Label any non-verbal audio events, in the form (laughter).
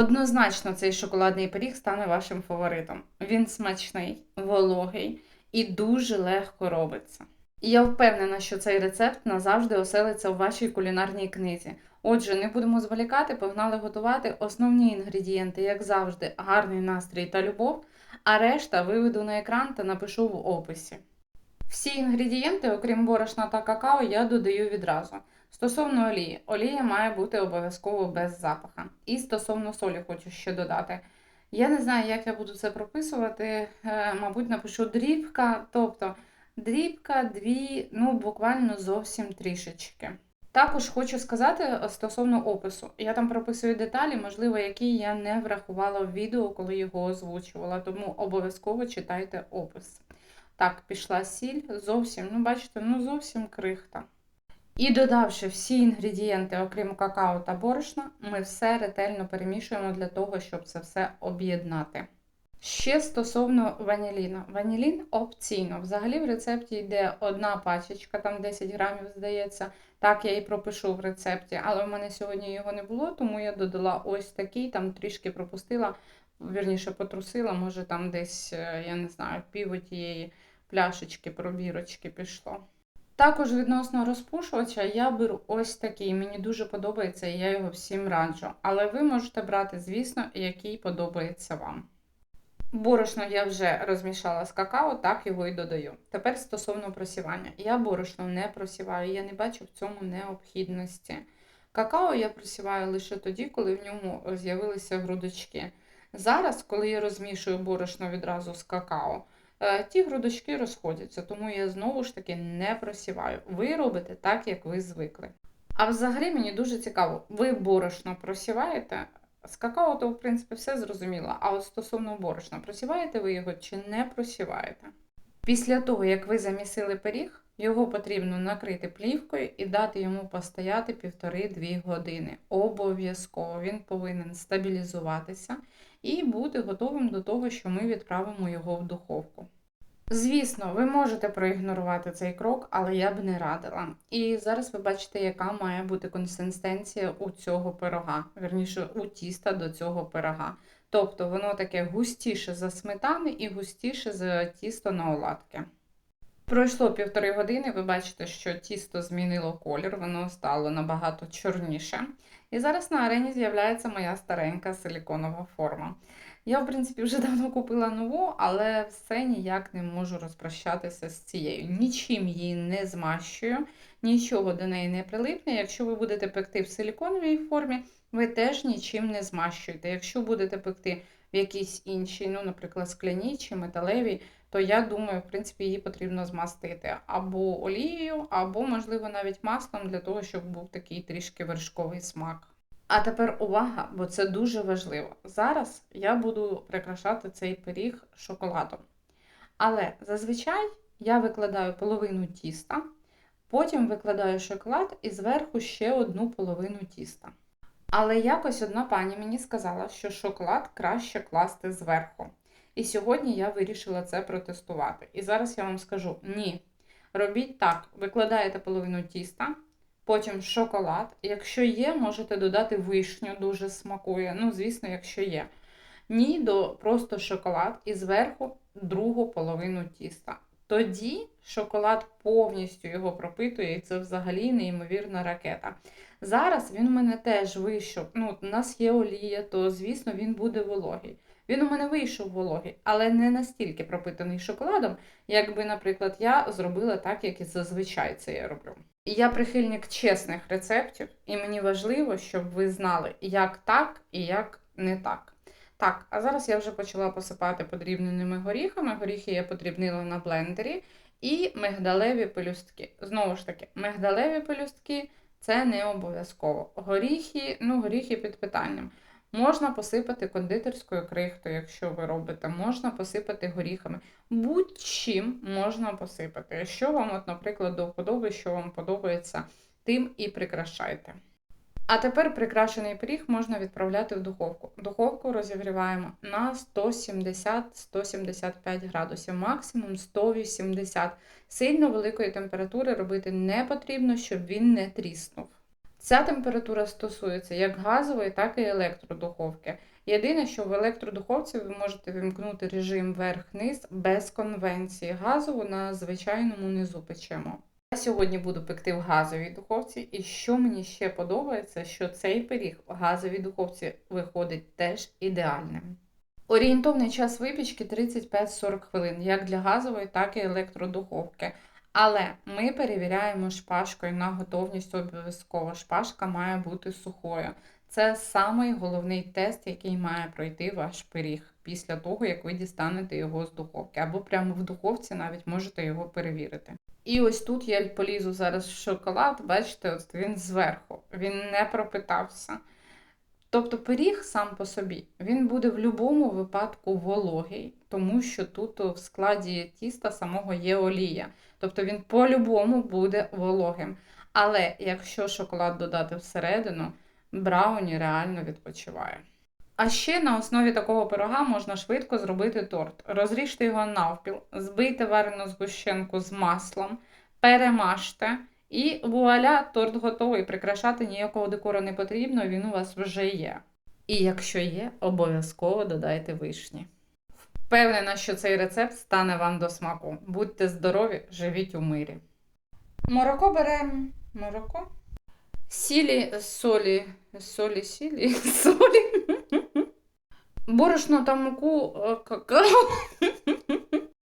Однозначно, цей шоколадний пиріг стане вашим фаворитом. Він смачний, вологий і дуже легко робиться. І я впевнена, що цей рецепт назавжди оселиться у вашій кулінарній книзі. Отже, не будемо зволікати, погнали готувати основні інгредієнти, як завжди, гарний настрій та любов, а решта виведу на екран та напишу в описі. Всі інгредієнти, окрім борошна та какао, я додаю відразу. Стосовно олії, олія має бути обов'язково без запаха. І стосовно солі хочу ще додати. Я не знаю, як я буду це прописувати. Е, Мабуть, напишу дрібка, тобто дрібка, дві, ну буквально зовсім трішечки. Також хочу сказати е, стосовно опису. Я там прописую деталі, можливо, які я не врахувала в відео, коли його озвучувала, тому обов'язково читайте опис. Так, пішла сіль, зовсім, ну бачите, ну зовсім крихта. І додавши всі інгредієнти, окрім какао та борошна, ми все ретельно перемішуємо для того, щоб це все об'єднати. Ще стосовно ваніліну. Ванілін опційно. Взагалі в рецепті йде одна пачечка, там 10 грамів, здається. Так я і пропишу в рецепті, але в мене сьогодні його не було, тому я додала ось такий, там трішки пропустила, вірніше потрусила, може там десь, е, я не знаю, пів тієї пляшечки, пробірочки пішло. Також відносно розпушувача я беру ось такий. Мені дуже подобається і я його всім раджу. Але ви можете брати, звісно, який подобається вам. Борошно я вже розмішала з какао, так його і додаю. Тепер стосовно просівання. Я борошно не просіваю, я не бачу в цьому необхідності. Какао я просіваю лише тоді, коли в ньому з'явилися грудочки. Зараз, коли я розмішую борошно відразу з какао, ті грудочки розходяться, тому я знову ж таки не просіваю. Ви робите так, як ви звикли. А взагалі мені дуже цікаво, ви борошно просіваєте? З какао, то, в принципі, все зрозуміло. А от стосовно борошна, просіваєте ви його чи не просіваєте? Після того, як ви замісили пиріг, його потрібно накрити плівкою і дати йому постояти 1,5-2 години. Обов'язково він повинен стабілізуватися і бути готовим до того, що ми відправимо його в духовку. Звісно, ви можете проігнорувати цей крок, але я б не радила. І зараз ви бачите, яка має бути консистенція у цього пирога, верніше у тіста до цього пирога. Тобто воно таке густіше за сметани і густіше за тісто на оладки. Пройшло півтори години, ви бачите, що тісто змінило колір, воно стало набагато чорніше. І зараз на арені з'являється моя старенька силіконова форма. Я, в принципі, вже (laughs) давно купила нову, але все ніяк не можу розпрощатися з цією. Нічим її не змащую, нічого до неї не прилипне. Якщо ви будете пекти в силіконовій формі, ви теж нічим не змащуєте. Якщо будете пекти в якійсь іншій, ну, наприклад, скляній чи металевій, то я думаю, в принципі, її потрібно змастити або олією, або, можливо, навіть маслом для того, щоб був такий трішки вершковий смак. А тепер увага, бо це дуже важливо. Зараз я буду прикрашати цей пиріг шоколадом. Але зазвичай я викладаю половину тіста, потім викладаю шоколад і зверху ще одну половину тіста. Але якось одна пані мені сказала, що шоколад краще класти зверху. І сьогодні я вирішила це протестувати. І зараз я вам скажу: ні. Робіть так: викладаєте половину тіста, потім шоколад. Якщо є, можете додати вишню, дуже смакує. Ну, звісно, якщо є. Ні, до просто шоколад і зверху другу половину тіста. Тоді шоколад повністю його пропитує, і це взагалі неймовірна ракета. Зараз він у мене теж вийшов. Ну, У нас є олія, то, звісно, він буде вологий. Він у мене вийшов вологий, але не настільки пропитаний шоколадом, якби, наприклад, я зробила так, як і зазвичай це я роблю. Я прихильник чесних рецептів, і мені важливо, щоб ви знали, як так і як не так. Так, а зараз я вже почала посипати подрібненими горіхами. Горіхи я подрібнила на блендері і мигдалеві пелюстки. Знову ж таки, мигдалеві пелюстки це не обов'язково. Горіхи, ну, горіхи під питанням. Можна посипати кондитерською крихтою, якщо ви робите, можна посипати горіхами. Будь-чим можна посипати. Що вам, от, наприклад, до вподоби, що вам подобається, тим і прикрашайте. А тепер прикрашений пиріг можна відправляти в духовку. Духовку розігріваємо на 170-175 градусів, максимум 180. Сильно великої температури робити не потрібно, щоб він не тріснув. Ця температура стосується як газової, так і електродуховки. Єдине, що в електродуховці ви можете вимкнути режим верх-низ без конвенції. Газову на звичайному низу печемо. Я сьогодні буду пекти в газовій духовці, і що мені ще подобається, що цей пиріг в газовій духовці виходить теж ідеальним. Орієнтовний час випічки 35-40 хвилин, як для газової, так і електродуховки. Але ми перевіряємо шпажкою на готовність обов'язково. Шпажка має бути сухою. Це самий головний тест, який має пройти ваш пиріг після того, як ви дістанете його з духовки. Або прямо в духовці навіть можете його перевірити. І ось тут я полізу зараз в шоколад, бачите, от він зверху, він не пропитався. Тобто пиріг сам по собі, він буде в будь-якому випадку вологий, тому що тут в складі тіста самого є олія. Тобто він по-любому буде вологим. Але якщо шоколад додати всередину, брауні реально відпочиває. А ще на основі такого пирога можна швидко зробити торт. Розріжте його навпіл, збийте варену згущенку з маслом, перемажте і вуаля, торт готовий. Прикрашати ніякого декору не потрібно, він у вас вже є. І якщо є, обов'язково додайте вишні. Впевнена, що цей рецепт стане вам до смаку. Будьте здорові, живіть у мирі. Молоко беремо. Молоко. Сілі, солі, солі, сілі, (laughs) солі. Борошно та муку, е, какао. (laughs)